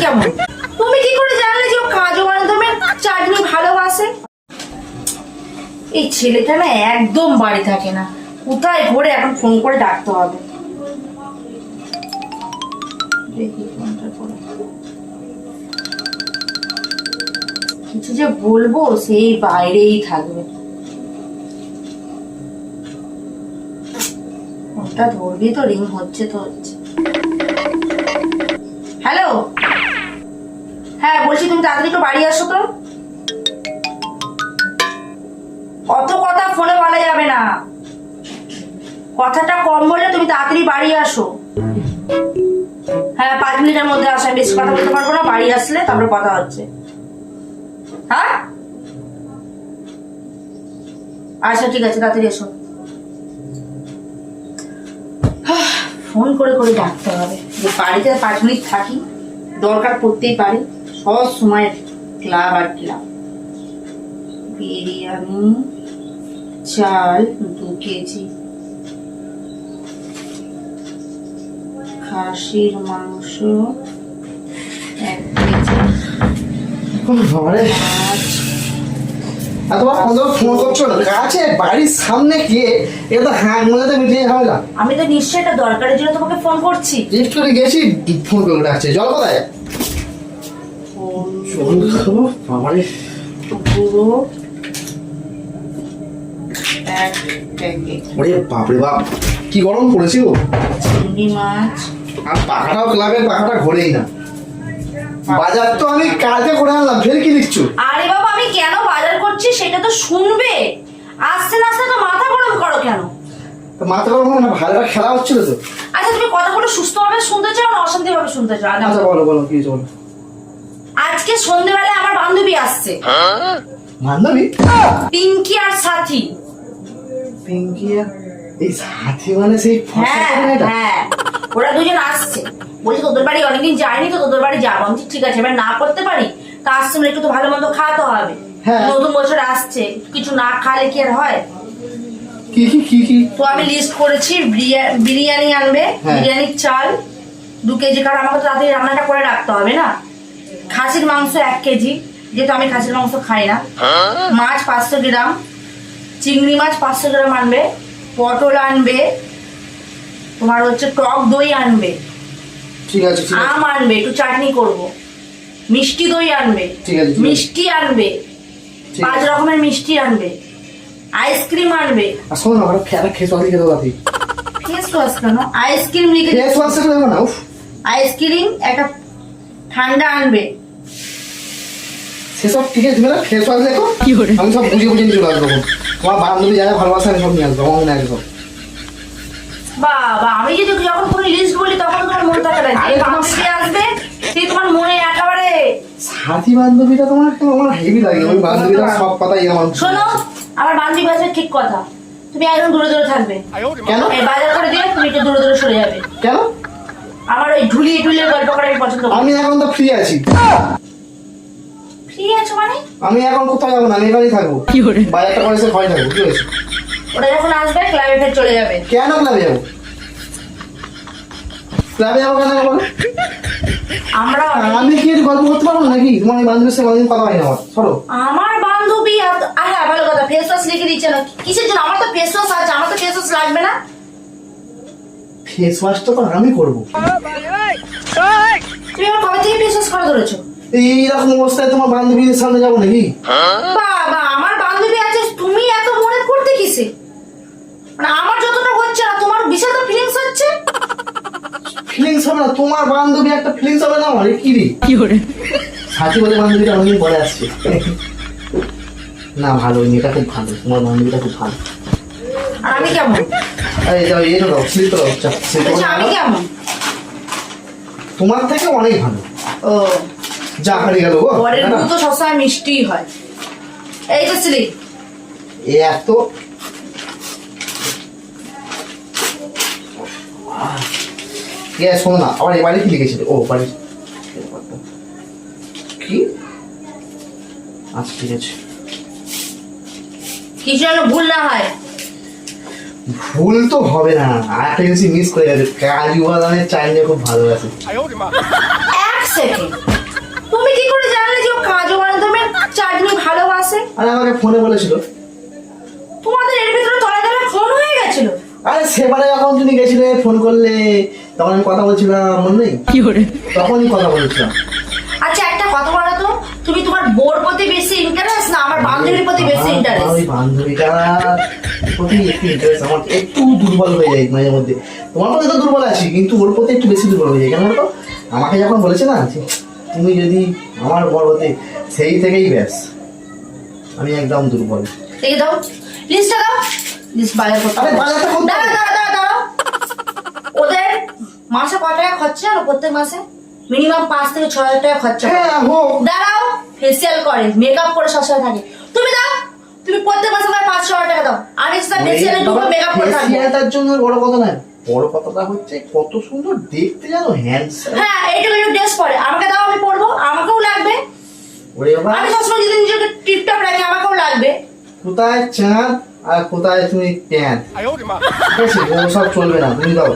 কেমন? তুমি কি করে জানলে যে ও কাজু চাটনি ভালোবাসে? এই ছেলেটা না একদম বাড়ি থাকে না। কোথায় ঘুরে এখন ফোন করে ডাকতে হবে। কিছু যে বলব সেই বাইরেই থাকবে। ফোনটা ধরবি তো, রিং হচ্ছে তো হচ্ছে। হ্যালো? হ্যাঁ বলছি তুমি তাড়াতাড়ি একটু বাড়ি আসো তো। অত কথা ফোনে বলা যাবে না। কথাটা কম বলে তুমি তাড়াতাড়ি বাড়ি আসো। হ্যাঁ পাঁচ মিনিটের মধ্যে আসো, আমি বেশি কথা বলতে পারব না, বাড়ি আসলে তারপরে কথা হচ্ছে। হ্যাঁ? আচ্ছা ঠিক আছে, তাড়াতাড়ি এসো ফোন করে করে ডাকতে হবে। যে বাড়িতে পাঁচ মিনিট থাকি, দরকার পড়তেই পারে। সব সময় ক্লাব আর ক্লাব। বিরিয়ানি চাল দু কেজি। খাসির মাংস এক কেজি। বাবারে। ফোন ফোন করছ না। বাড়ির সামনে গিয়ে তো হ্যাঁ মনে তো মিটিয়ে না আমি তো নিশ্চয়ই এটা দরকারের জন্য তোমাকে ফোন করছি। গেছি ফোন করে ডাকছে জল কোথায়? বাপরে বাপ কি গরম পড়েছে মাছ আর পাখাটাও ক্লাবের পাখাটা ঘোরেই না বাজার তো আমি কালকে করে আনলাম ফের কি লিখছো আরে বাবা আমি কেন বাজার করছি সেটা তো শুনবে। আস্তে আস্তে তো মাথা গরম করো কেন? তো মাথা গরম না ভালো একটা খেলা হচ্ছিল তো। আচ্ছা তুমি কথাগুলো সুস্থভাবে শুনতে চাও না অশান্তি ভাবে শুনতে চাও? আচ্ছা বলো বলো কি বলো? সন্ধ্যেবেলায় আমার বান্ধবী আসছে। বান্ধবী? পিঙ্কি আর সাথী। পিঙ্কিয়া এই সাথী মানে সেই হ্যাঁ? হ্যাঁ। ওরা দুজন আসছে। বলছি তোদের বাড়ি অনেকদিন যায়নি তো? তোদের বাড়ি যাব? আমি ঠিক আছে এবার না করতে পারি তা আসছে মানে একটু তো ভালো মন্দ খাওয়াতে হবে। হ্যাঁ। নতুন বছর আসছে কিছু না খালে কি আর হয়? কি কি কি কি? তো আমি লিস্ট করেছি বিরিয়া- বিরিয়ানি আনবে হ্যাঁ। বিরিয়ানির চাল দু কেজি কারণ আমাকে তো তাড়াতাড়ি রান্নাটা করে রাখতে হবে না? খাসির মাংস এক কেজি যেহেতু আমি খাসির মাংস খাই না। মাছ পাঁচশো গ্রাম চিংড়ি মাছ পাঁচশো গ্রাম আনবে পটল আনবে তোমার হচ্ছে টক দই আনবে। ঠিক আছে আম আনবে একটু চাটনি করব। মিষ্টি দই আনবে ঠিক আছে, মিষ্টি আনবে পাঁচ রকমের মিষ্টি আনবে আইসক্রিম আনবে। শোনো না ওরা খেয়ে চলে খেতে পারি ফেস ওয়াশ কেন? আইসক্রিম লিখে ফেস ওয়াশ না আইসক্রিম একটা ঠান্ডা আনবে। সেসব ঠিক আছে তুমি না ফেস ওয়াশ দেখো। আমি সব বুঝে বুঝে নিয়ে চলে আসব। তোমার বান্ধবী যারা ভালোবাসে আমি সব নিয়ে আসব আমার মনে আছে সব বাবা আমি যদি যখন কোনো লিস্ট বলি তখন তোমার মন থাকে না। যে বান্ধবী আসবে সেই তোমার মনে একেবারে সাথী বান্ধবীটা তোমার আমার হেভি লাগে। ওই বান্ধবীরা সব কথাই আমার শোনো আমার বান্ধবী আছে ঠিক কথা। তুমি একদম দূরে দূরে থাকবে। কেন? এই বাজার করে দিয়ে তুমি একটু দূরে দূরে সরে যাবে। কেন? আমার ওই ঢুলিয়ে ঢুলিয়ে গল্প করে আমি পছন্দ করি। আমি এখন তো ফ্রি আছি। ফ্রি আছো মানে? আমি এখন কোথাও যাব না আমি এবারই থাকব। বাজারটা করে? এসে ঘরে থাকব কি হয়েছে ওরা যখন আসবে ক্লাবে ফের চলে যাবে। কেন ক্লাবে যাব? ক্লাবে যাব কেন বলো? আমরা আমি কি গল্প করতে পারব নাকি? তোমার এই বান্ধবীর সাথে কোনোদিন কথা হয় না আমার। সরো। আমার বান্ধবী আহ, হ্যাঁ ভালো কথা ফেস ওয়াশ লিখে দিচ্ছে না। কিসের জন্য? আমার তো ফেস ওয়াশ আছে আমার তো ফেস ওয়াশ লাগবে না। ফেস ওয়াশটা তো আমি করব। তুমি আমার কবে থেকে ফেস ওয়াশ করা ধরেছো। এইরকম অবস্থায় তোমার বান্ধবীর সামনে যাব নাকি? বাবা আমার বান্ধবী আছে তুমি এত মনে করতে কিসে? মানে আমার যতটা হচ্ছে না তোমার বিশাল তো ফিলিংস হচ্ছে? ফিলিংস হবে না তোমার বান্ধবী একটা ফিলিংস হবে না আমার কি রে? সাথী বলে বান্ধবীটা অনেকদিন পরে আসছে। না ভালো মেয়েটা খুব ভালো তোমার বান্ধবীটা খুব ভালো। আর আমি কেমন? যাও স্লিপ slip বলছি করে আমি কেমন? তোমার থেকে অনেক ভালো। ও। যা হারিয়ে গেল গো। না, না। তো সবসময় মিষ্টিই হয়। এই তো স্লিপ এ এত এ শোনো না আবার এবারে কি লিখেছিল? ও বাড়ি কি? আচ্ছা ঠিক আছে। কিছু যেন ভুল না হয়। ভুল তো হবে না। আরেকটা জিনিস মিস করে গেছে। কাজু বাদামের খুব ভালো আছে এক সেকেন্ড তুমি কি করে জানলে যে কাজু চাটনি ভালোবাসে? আরে আমাকে ফোনে বলেছিল। তোমাদের এর ভিতরে তলা তলা ফোন হয়ে গেছিল? আরে সেবারে যখন তুমি গেছিলে ফোন করলে তখন আমি কথা বলছিলাম মনে নেই? কি করে? তখনই কথা বলেছিলাম। আচ্ছা একটা কথা বলো তো। তুমি তোমার বোর প্রতি বেশি ইন্টারেস্ট না আমার বান্ধবীর প্রতি বেশি ইন্টারেস্ট ওই বান্ধবীটা প্রতি একটু ইন্টারেস্ট আমার একটু দুর্বল হয়ে যায় মাঝে মধ্যে। তোমার প্রতি তো দুর্বল আছি কিন্তু ওর প্রতি একটু বেশি দুর্বল হয়ে যায়। কেন বলতো? আমাকে যখন বলেছে না যে তুমি যদি আমার বর হতে সেই থেকেই ব্যাস। আমি একদম দুর্বল। এই দাও। লিস্টটা দাও। লিস্ট বাজার করতে আরে বাজারটা করতে দাঁড়াও হবে। দাঁড়াও দাঁড়াও দাঁড়াও। ওদের মাসে কত টাকা খরচা? হলো প্রত্যেক মাসে? মিনিমাম পাঁচ থেকে ছয় হাজার টাকা খরচা হ্যাঁ হোক। দাঁড়াও ফেসিয়াল করে। মেকআপ করে সবসময় থাকে। প্রত্যেক মাসে পাঁচশো টাকা দাও। ফেসিয়ালে দুটো মেকআপ করে থাকবে ফেসিয়ালটার জন্য বড় কথা নয় বড় কথাটা হচ্ছে কত সুন্দর দেখতে জানো হ্যান্ডসাম হ্যাঁ এইটুকু একটু ড্রেস পরে। আমাকে দাও আমি পরবো। আমাকেও লাগবে। ওরে বাবা। আমি সবসময় যদি নিজেকে টিপটপ রাখি আমাকেও লাগবে। কোথায় চাঁদ আর কোথায় তুমি প্যান্ট ও সব চলবে না তুমি দাও।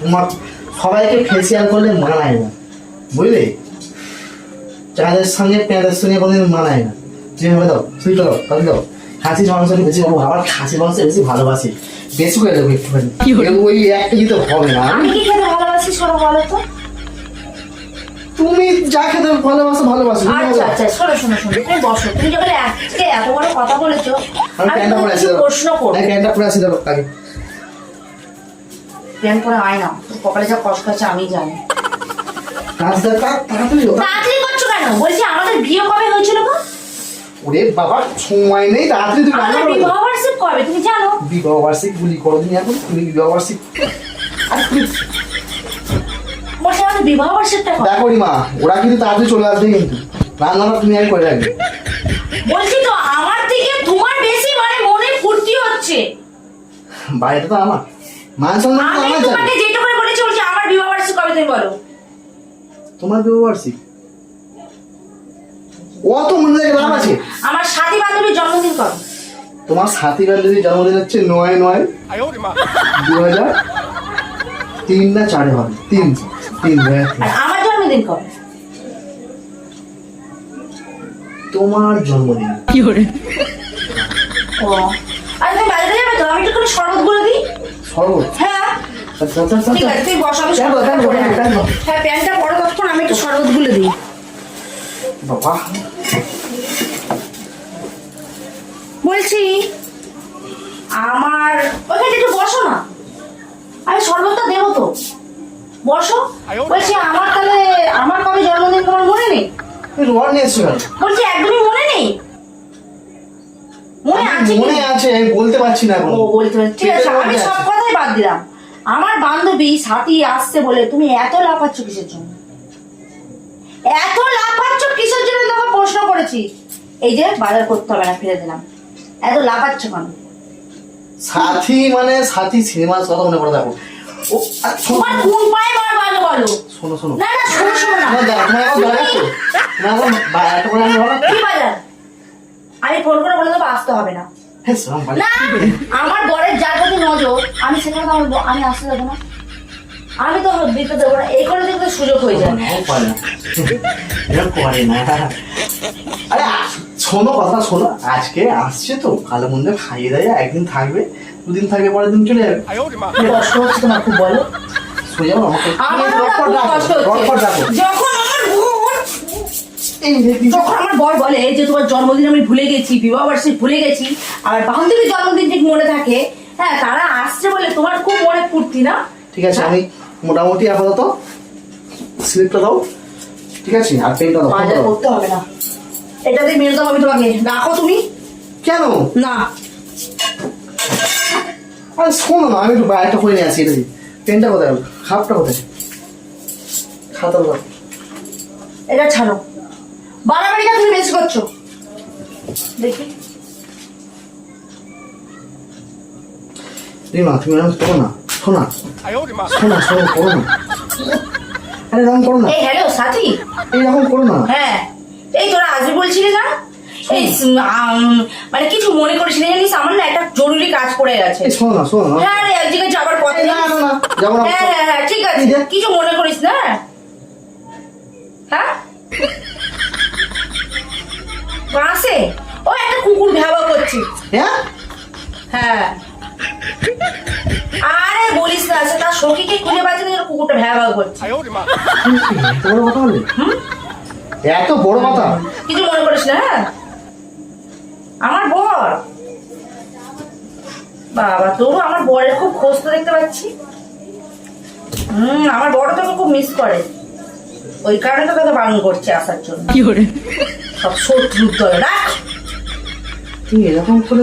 তোমার সবাইকে ফেসিয়াল করলে মানায় না বুঝলে? চাঁদের সঙ্গে প্যাঁতের সঙ্গে কোনোদিন মানায় না। তুমি হবে দাও সুইটা দাও তাহলে দাও খাসির মাংসটা বেশি ভালো আবার খাসির মাংস বেশি ভালোবাসি। বেশি করে দেবো একটুখানি। ওই এক কেজি তো হবে না। আমি কি খেতে ভালোবাসি শোনো বলো তো? তুমি যা খেতে ভালোবাসো ভালোবাসো। আচ্ছা আচ্ছা শোনো শোনো শোনো তুমি বসো। তুমি যখন আজকে এত বড় কথা বলেছ আমি আমি প্যান্টটা পরে আসি। প্রশ্ন করব। হ্যাঁ, প্যান্টটা পরে আসি দাও আগে প্যান্ট পরে আয় না। তোর কপালে যা কষ্ট আছে আমি জানি। কাজ দরকার? তাড়াতাড়ি দাও। তাড়াতাড়ি করছ কেন? বলছি আমাদের বিয়ে কবে হয়েছিল গো? ওরে বাবা সময় নেই তাড়াতাড়ি তুমি রান্না করো। বিবাহ বার্ষিক কবে? তুমি জানো? বিবাহ বার্ষিক গুলি করো তুমি এখন তুমি বিবাহ বার্ষিক। আরে তুমি বলছি আমাদের বিবাহ বার্ষিকটা দেখো মা ওরা কিন্তু তাড়াতাড়ি চলে আসবে কিন্তু। রান্নাটা তুমি আগে করে রাখবে। বলছি তো আমার থেকে তোমার বেশি মানে মনে ফুর্তি হচ্ছে। বাড়িটা তো আমার। মান সম্মান আমার তোমাকে জানি। যেটা করে বলেছি বলছি আমার বিবাহ বার্ষিক কবে তুমি বলো? তোমার বিবাহ বার্ষিক? ও তো মনে রেখে লাভ আছে? আমার সাথী বান্ধবীর জন্মদিন কবে? তোমার সাথী বান্ধবীর জন্মদিন হচ্ছে নয় নয় দু হাজার তিন না চারে হবে। তিন তিন। আর আমার জন্মদিন কবে? তোমার জন্মদিন। ও। আর তুমি বাজারে যাবে তো? আমি একটু করে শরবতগুলো দিই। শরবত? হ্যাঁ। আচ্ছা আচ্ছা আচ্ছা ঠিক আছে তুমি বসো আমি কেন, শরবতটা কেন, করে কেন, আনি। কেন? হ্যাঁ প্যান্টটা বড় তখন আমি একটু শরবতগুলো দিই। বাবা। বলছি আমার ওখানে একটু বসো না। আমি শরবতটা দেবো তো। বসো। বলছি আমার তাহলে আমার কবে জন্মদিন তোমার মনে নেই? তুমি রড নিয়ে এসছো কেন? বলছি একদমই মনে নেই। মনে আছে? মনে আছে বলতে পারছি না ও বলতে পারছি। ঠিক আছে আমি সব কথাই বাদ দিলাম। আমার বান্ধবী সাথী আসছে বলে তুমি এত লাফাচ্ছ কিসের জন্য? এত লাফাচ্ছ কিসের জন্য তোমাকে প্রশ্ন করেছি? এই যে বাজার করতে হবে না ফিরে দিলাম। এত লাফাচ্ছ কেন? সাথী মানে সাথী সিনেমার কথা মনে করে দেখো। ও তোমার কোন পায়ে বার ভালো বলো? শোনো শোনো। না না শোনো শোনো না। তোমার দাঁড়া, তোমার এখন দাঁড়া আছো? তোমার এখন বা- এত করে আমি কি বাজার? আমি ফোন করে বলে দেবো আসতে হবে না। না আমার বরের যার প্রতি নজর আমি সেখানে তো আমি- আসতে দেবো না। আমি তো দিতে দেবো না এই করে দেখতে সুযোগ হয়ে যায়। করে না। আরে শোনো কথা শোনো। আজকে আসছে তো কালো মন্দ খাইয়ে দেয় একদিন থাকবে দুদিন থাকবে পরের দিন চলে যাবে। কষ্ট হচ্ছে তোমার খুব বলো। যখন আমার বর বলে যে তোমার জন্মদিন আমি ভুলে গেছি বিবাহ বার্ষিক ভুলে গেছি আর বান্ধবীর জন্মদিন ঠিক মনে থাকে হ্যাঁ তারা আসছে বলে তোমার খুব মনে ফুর্তি না? ঠিক আছে আমি মোটামুটি আপাতত স্লিপটা দাও। ঠিক আছে? আর পেনটা দাও। করতে হবে না। এটা দিয়ে মেরে দেবো আমি তোমাকে। রাখো তুমি। কেন? না। আরে শোনো না আমি একটু বাইরেটা করে নিয়ে আসি এটা দিয়ে। পেনটা কোথায়? খাপটা কোথায়? খাতা দাও। এটা ছাড়ো। বাড়াবাড়িটা তুমি বেশি করছ। দেখি। রিমা তুমি এরকম করো না। শোনা শোনা শোনো করো না আরে এরকম করো না। এই হ্যালো সাথী। এইরকম করো না। হ্যাঁ। এই তোরা আজকে বলছিলি না? এই মানে কিছু মনে করিস না জানিস? আমার না একটা জরুরি কাজ পড়ে গেছে। শোনো না শোনো হ্যাঁ রে এক জায়গায় যাবার পথে না না না যাব না। হ্যাঁ হ্যাঁ হ্যাঁ ঠিক আছে। কিছু মনে করিস না? হ্যাঁ? বাসে? ওই হ্যাঁ? হ্যাঁ। আরে বলিস না সে তার সখীকে খুঁজে পাচ্ছে না কুকুরটা ভ্যা ভ্যা করছে। বড় কথা বললি এত বড় কথা? কিছু মনে করিস না হ্যাঁ? আমার বর। বাবা তবু আমার বরের খুব খোঁজ তো দেখতে পাচ্ছি। হুম আমার বড় তোকে খুব মিস করে। ওই কারণে তো তোকে বারণ করছে আসার জন্য। সব শত্রুর দলে। রাখ! তুই এরকম করে